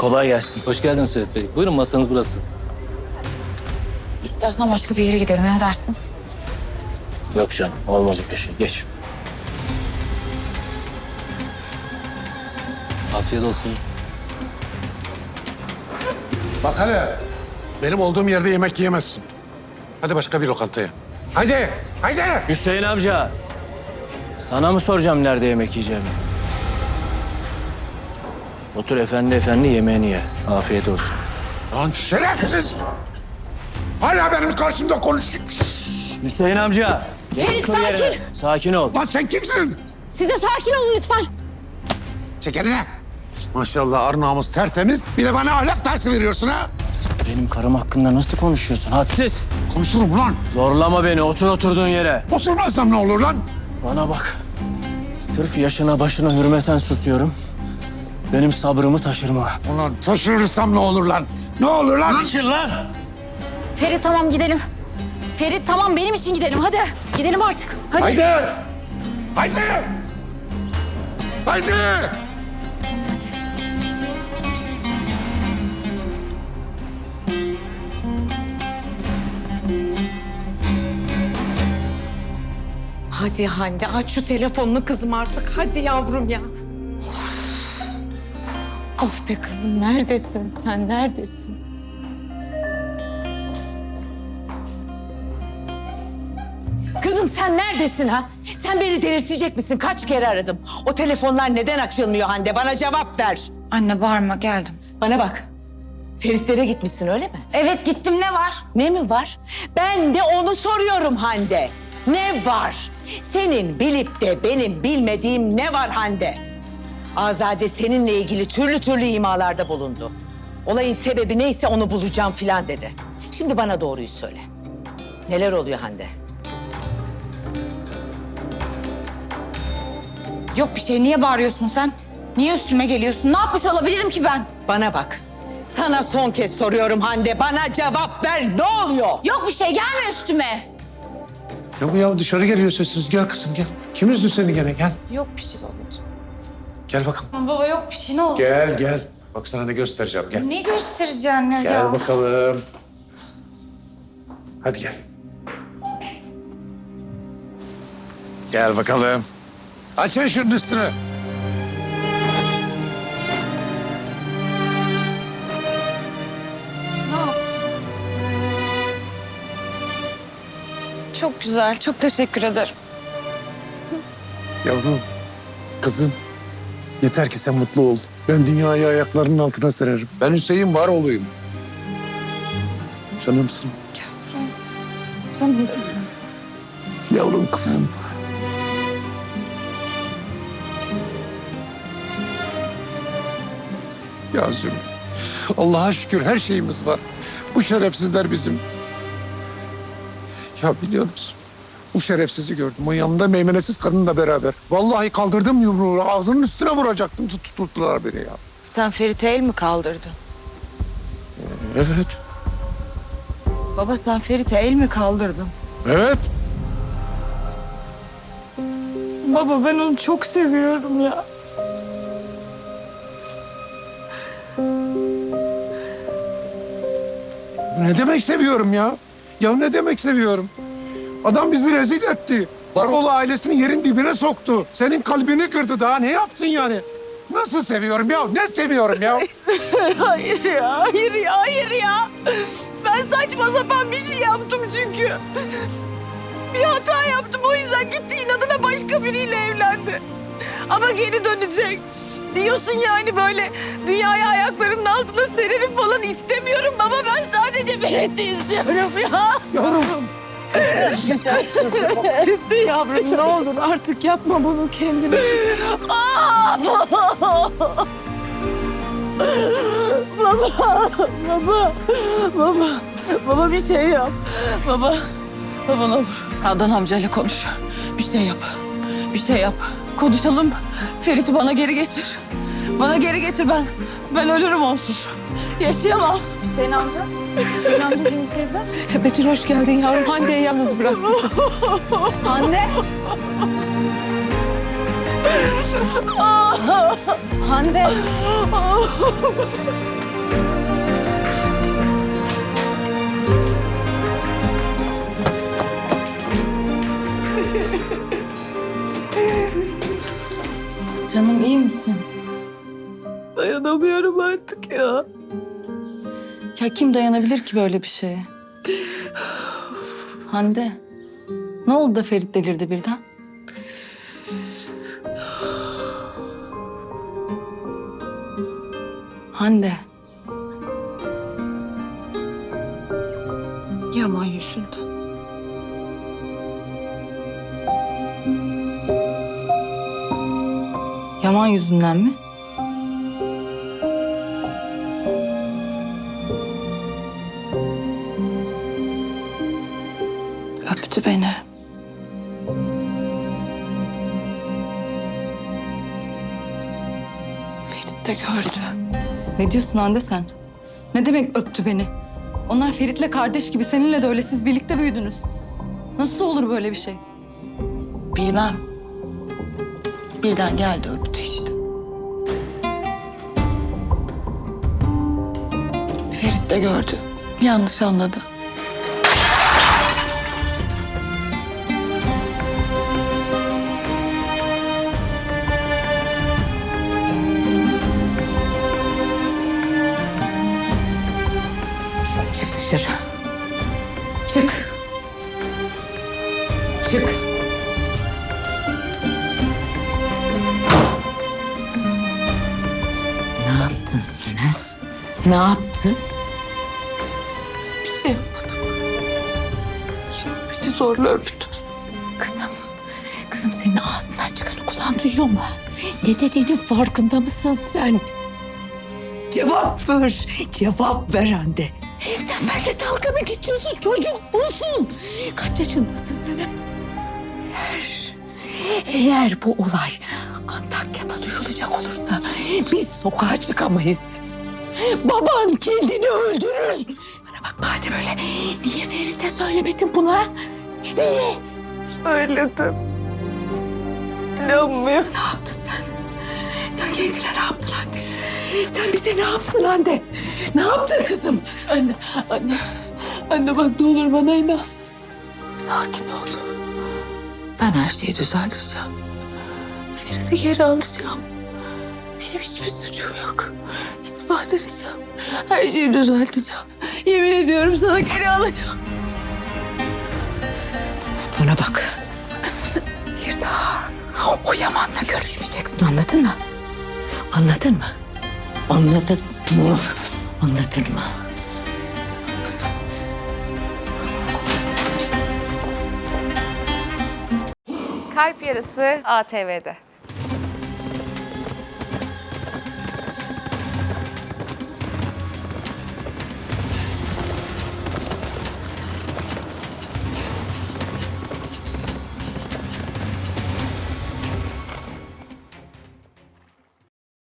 Kolay gelsin. Hoş geldiniz Söğüt Bey. Buyurun masanız burası. İstersen başka bir yere gidelim. Ne dersin? Yok canım. Olmaz öyle şey. Geç. Afiyet olsun. Bak hele. Benim olduğum yerde yemek yiyemezsin. Hadi başka bir lokantaya. Hadi, hadi. Hüseyin amca. Sana mı soracağım nerede yemek yiyeceğimi? Otur efendi efendi yemeğini ye. Afiyet olsun. Lan şerefsiz. Hala benim karşımda konuşuyor. Hüseyin amca. Ferit Otur yerine. sakin. Sakin ol. Lan sen kimsin? Siz de sakin olun lütfen. Çek eline. Maşallah arnağımız tertemiz. Bir de bana ahlak dersi veriyorsun ha. Benim karım hakkında nasıl konuşuyorsun? Hadsiz. Konuşurum lan. Zorlama beni. Otur oturduğun yere. Oturmazsam ne olur lan? Bana bak. Sırf yaşına başına hürmeten susuyorum. Benim sabrımı taşırma. Ulan taşırırsam ne olur lan? Ne olur lan? Taşır lan! Ferit tamam gidelim. Ferit tamam benim için gidelim. Hadi gidelim artık. Hadi. Haydi. Haydi. Haydi. Hadi Hande aç şu telefonunu kızım artık. Hadi yavrum ya. Of, be kızım neredesin sen neredesin? Kızım sen neredesin ha? Sen beni delirtecek misin? Kaç kere aradım. O telefonlar neden açılmıyor Hande? Bana cevap ver. Anne bağırma geldim. Bana bak. Feritlere gitmişsin öyle mi? Evet gittim ne var? Ne mi var? Ben de onu soruyorum Hande. Ne var? Senin bilip de benim bilmediğim ne var Hande? Azade seninle ilgili türlü türlü imalarda bulundu. Olayın sebebi neyse onu bulacağım filan dedi. Şimdi bana doğruyu söyle. Neler oluyor Hande? Yok bir şey. Niye bağırıyorsun sen? Niye üstüme geliyorsun? Ne yapmış olabilirim ki ben? Bana bak. Sana son kez soruyorum Hande. Bana cevap ver. Ne oluyor? Yok bir şey. Gelme üstüme. Ne bu ya dışarı geliyor sesiniz. Gel kızım gel. Kim üzdü seni gene gel. Yok bir şey babacığım. Gel bakalım. Baba yok bir şey. Ne oldu? Gel gel. Bak sana ne göstereceğim gel. Ne göstereceksin ya? Gel bakalım. Hadi gel. Gel bakalım. Açın şunun üstünü. Ne yaptın? Çok güzel. Çok teşekkür ederim. Yavrum, kızım. Yeter ki sen mutlu ol. Ben dünyayı ayaklarının altına sererim. Ben Hüseyin var olayım. Canımsın. Canım. Yavrum kızım. Ya Zülüm, Allah'a şükür her şeyimiz var. Bu şerefsizler bizim. Ya biliyor musun? Bu şerefsizi gördüm. O yanında meymenesiz kadınla beraber. Vallahi kaldırdım yumruğu. Ağzının üstüne vuracaktım. Tut, tuttular beni ya. Sen Ferit'e el mi kaldırdın? Evet. Baba sen Ferit'e el mi kaldırdın? Evet. Baba ben onu çok seviyorum ya. Ne demek seviyorum ya? Ya ne demek seviyorum? Adam bizi rezil etti. Varolu ailesini yerin dibine soktu. Senin kalbini kırdı daha ne yapsın yani? Nasıl seviyorum ya? Ne seviyorum ya? Hayır ya, hayır ya, hayır ya. Ben saçma sapan bir şey yaptım çünkü. Bir hata yaptım o yüzden gitti inadına başka biriyle evlendi. Ama geri dönecek. Diyorsun yani böyle dünyayı ayaklarının altına sererim falan istemiyorum baba. Ben sadece Beret'i istiyorum ya. Yavrum. Güzel Yavrum ne olur artık yapma bunu kendine. Baba, baba, baba, baba bir şey yap. Baba, baba ne olur. Adnan amcayla konuş. Bir şey yap, bir şey yap. Konuşalım. Ferit'i bana geri getir. Bana geri getir ben. Ben ölürüm onsuz. Yaşayamam. Senin amca? Senin amca benim teyze? Betül hoş geldin yavrum. Hande'yi yalnız bırakma kızım. Anne. Hande. Canım iyi misin? Dayanamıyorum artık ya. Ya kim dayanabilir ki böyle bir şeye? Hande. Ne oldu da Ferit delirdi birden? Hande. Yaman yüzünden. Yaman yüzünden mi? Öptü beni. Ferit de gördü. Ne diyorsun Hande sen? Ne demek öptü beni? Onlar Ferit'le kardeş gibi seninle de öyle siz birlikte büyüdünüz. Nasıl olur böyle bir şey? Bilmem. Birden geldi öptü işte. Ferit de gördü. Yanlış anladı. Çık. Ne yaptın sen ha? Ne yaptın? Bir şey yapmadım. Beni zorla öptü. Kızım, kızım senin ağzından çıkanı kulağın duyuyor mu? Ne dediğinin farkında mısın sen? Cevap ver, cevap ver Hande. Sen benimle dalga mı geçiyorsun? Çocuk musun? Kaç yaşındasın sen? Eğer, bu olay Antakya'da duyulacak olursa biz sokağa çıkamayız. Baban kendini öldürür. Bana bak madem öyle, niye Ferit'e söylemedin bunu ha? Niye? Söyledim. İnanmıyor. Ne yaptın sen? Sen kendine ne yaptın Hande? Sen bize ne yaptın Hande? Ne yaptın kızım? Anne, anne. Anne bak ne olur bana inan. Sakin ol. Ben her şeyi düzelteceğim. Feriz'i geri alacağım. Benim hiçbir suçum yok. İspat edeceğim. Her şeyi düzelteceğim. Yemin ediyorum sana geri alacağım. Buna bak. Bir daha o Yaman'la görüşmeyeceksin anladın mı? Anladın mı? Anladın mı? Anladın mı? Yarısı ATV'de.